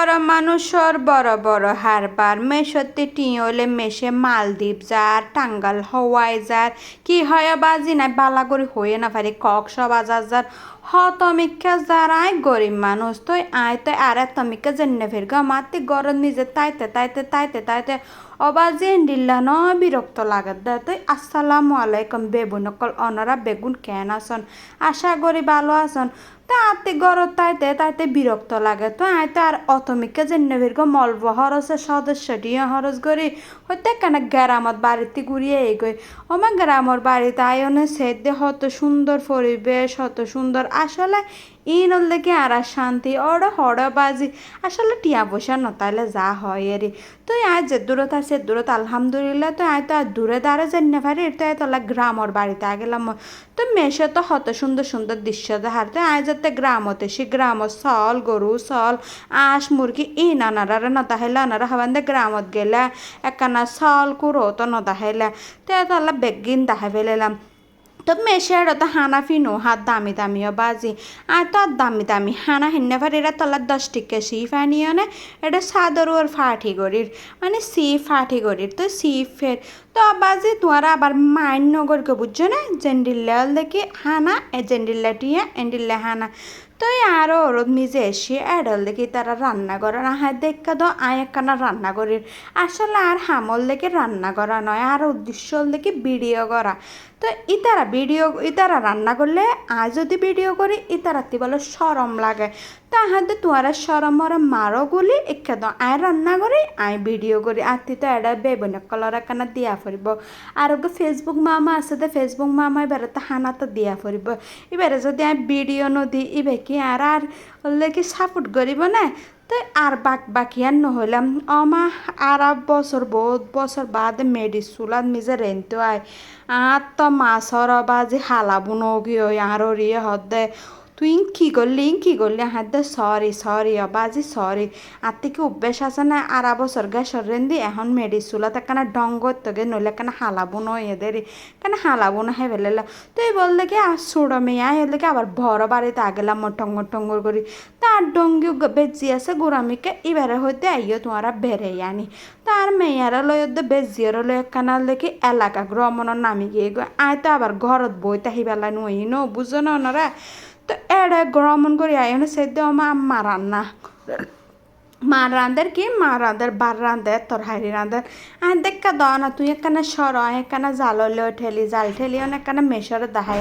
বড় সর বড় বড় হারবার মেশতে টিঁলে মেশে মালদ্বীপ যার, টাঙ্গাল, হওয়াই যার। কি হয় বাজি নাই বালা হয়ে না পারে কক সব আজার যার। হতমিকা যারাই গরিব মানুষ তো আয় তো আর তমিকা জেনে ফের মাতে গরম নিজে তাইতে তাইতে তাইতে তাইতে। অবাজে দিল্লা ন, বিরক্ত লাগাত দেয় তো আসসালামু আলাইকুম বেগুন অকল অনারা বেগুন কেন আসন? আশা করি ভালো আসন। তা আতে গরত তাইতে তাইতে বিরক্ত লাগে। তো আইতে আর অতমিকা জেনে ফের মলব হরসের সদস্যটি হরস করি। হইতে কেন গ্রামত বাড়িতে ঘুরিয়ে এই গই আমার গ্রামর বাড়িতে আয়নে সেদে হত সুন্দর পরিবেশ, হত সুন্দর আসলে ইন লেগে আর শান্তি অড় হড় বাজি। আসলে টিয়া পয়সা নতাইলে যা হয় এরি। তো আয় যে দূরত আছে, দূরত আলহামদুলিল্লাহ তো আয় তো আর দূরে দাঁড়ে জানি পারি তো আয় তোলা গ্রামর বাড়িতে গেলাম। তো মেশে তো হত সুন্দর সুন্দর দৃশ্য দেখার তো আয় যাতে গ্রামতে সে গ্রাম সল, গরু সল, আঁশ, মুরগি, ই নানারা নতা হাইলে আনারা হবান গ্রামত গেলে। একখানা সল কুড়ো তো নতা হাইলে তো এত আল্লাহ বেগিন দেখাই ফেলাম তো মেশের তো হানা ফিনো হাত দামি দামিও বাজি আর তো দামি দামি হানা হিন্নে ফার এটা তলার দশ টিকে সি ফানিও না এটা সাদর ওর ফাঠি গরির মানে সি ফাঠি গরির তো সি ফের তো বাজি তোমার আবার মাইন নগরকে বুঝছ না জেন্ডিল্লা দেখি হানা এ জেন্ডিল্লা টিয়া এন্ডিল্লা হানা তো আরও ওরত মিজে এসে এডল দেখি তারা রান্না না হ্যাঁ দেখা তো একখানা রান্না করির আসলে আর হামল দেখে রান্না করা নয় আর উদ্দেশ্য দেখি ভিডিও করা তো ইতারা ভিডিও ইতারা রান্না করলে আজ যদি ভিডিও করি ইতারাতি বলে সরম লাগে। তাহাতে তোমারা সরম মরা মারো গুলি একদম আয় রান্না করি আয় ভিডিও করি আতি তো এটা বেবন কলর একখানা দিয়া ফুরিব আর ওকে ফেসবুক মামা আছে তো ফেসবুক মামা এবারে তো হানা তো দিয়া ফুরিব এবারে যদি আমি ভিডিও নদী ইবে কি আর আর কি সাপোর্ট করিব না। তো আর বাক বাকি আর নহলাম। অমা আর বছর বহুত বছর বাদ মেডি চুলাত মিজে রেনতো আয় আর তো মাছর বাজি হালাবো নগিও আর রিয়ে হদে তুই কি করলি কি করলি হাত সরি সরি অবাজি সরি আর থেকে অভ্যাস আছে না আর বছর গ্যাসর রেন্দি এখন মেডি চুলাত একখানা ডঙ্গর তোকে নইলে কেন হালাবো নয় এদের কেন হালাবো না হে বেলে তো এই বললে কি আর ছোড়ো মেয়া হেলে কি আবার বড় বাড়িতে আগেলাম টঙ্গর টঙ্গর করি তার ডঙ্গি বেজি আছে গোড়ামিকে এবারে হইতে আইও তোমারা বেড়ে আনি তার মেয়ারা লয় বেজিয়ার লয় একখানা লেখি এলাকা ভ্রমণের নামি গিয়ে আয় তো আবার ঘরত বই তাহি বেলা নই ন বুঝো না ওনারা তো এড়ে ভ্রমণ করি আয় সেদ্ধ আমার মা রান্না। মা রাঁধের কি? মা রাঁধের বার রাঁধে তোর হারি রাঁধের আর দেখা দাও না, তুই একখানা সর একখানা জাললে ঠেলি, জাল ঠেলি একখানা মেশরে দাহাই।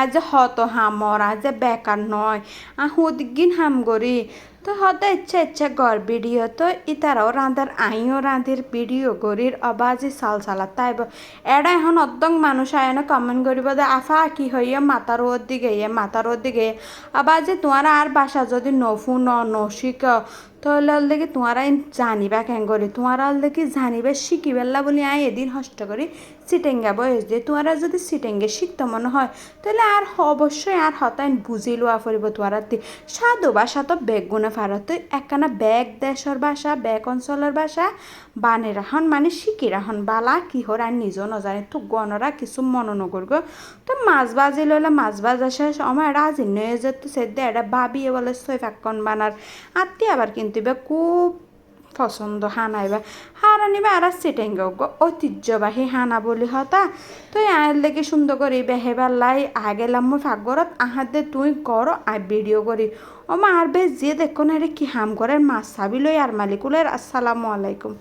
আজ হত হামর আজ বেকার নয়। আর হুদিগিন হাম গরি তো হদ ইচ্ছা ইচ্ছা গর ভিডিও, তো ইতারাও রাঁধার আইও রাঁধির ভিডিও গরির অবাজি সাল সালাত তাইব এডা এখন অদ্দং মানুষ আয়নে কমেন্ট করিব দে আফা, কি হইয়ে মাতার ওর দিকে মাতার ওর দিকে অবাজি তোমার আর বাসা যদি নফু ন নশিক তাহলে দেখি তোমারা জানিবা করি তোমারা দেখি জানিবা শিখিবেলা বলি আই এদিন হষ্ট করি সিটেঙ্গা বয়স দিয়ে। তোমারা যদি সিটেঙ্গে শিখতে মনে হয়, তাহলে আর অবশ্যই আর হতাইন বুঝি লোয়া ফুরিব তোমারা সাধু বাসা তো বেগুনে ফারত একখানা ব্যাগ দেশর ভাষা ব্যাগ অঞ্চলের ভাষা বানে রাখন মানে শিখি রাখন বালা কিহর আর নিজেও নজানে। তো গণরা কিছু মনে নকরগ তো মাছ বাজি লইলে মাছ বাজা শেষ। আমার আজি নয়ে যেত সেদে এটা ভাবিয়ে বলে সই ফাক্কন বানার আত্মি আবার কিন্তু এবার খুব পছন্দ হানাইবা হারানিবা আর সিটেঙ্গ ঐতিহ্যবাহী হানা বলি হতা তুই আয়ের লেগে সুন্দর করি বেহেবার লাই আগেলাম মোর ফাগরত আহাতে তুই কর আর ভিডিও করি ও মা আর বেশ যে দেখো না কি হাম করে মাছ সাবি লই আর মালিকুলের আসসালামু আলাইকুম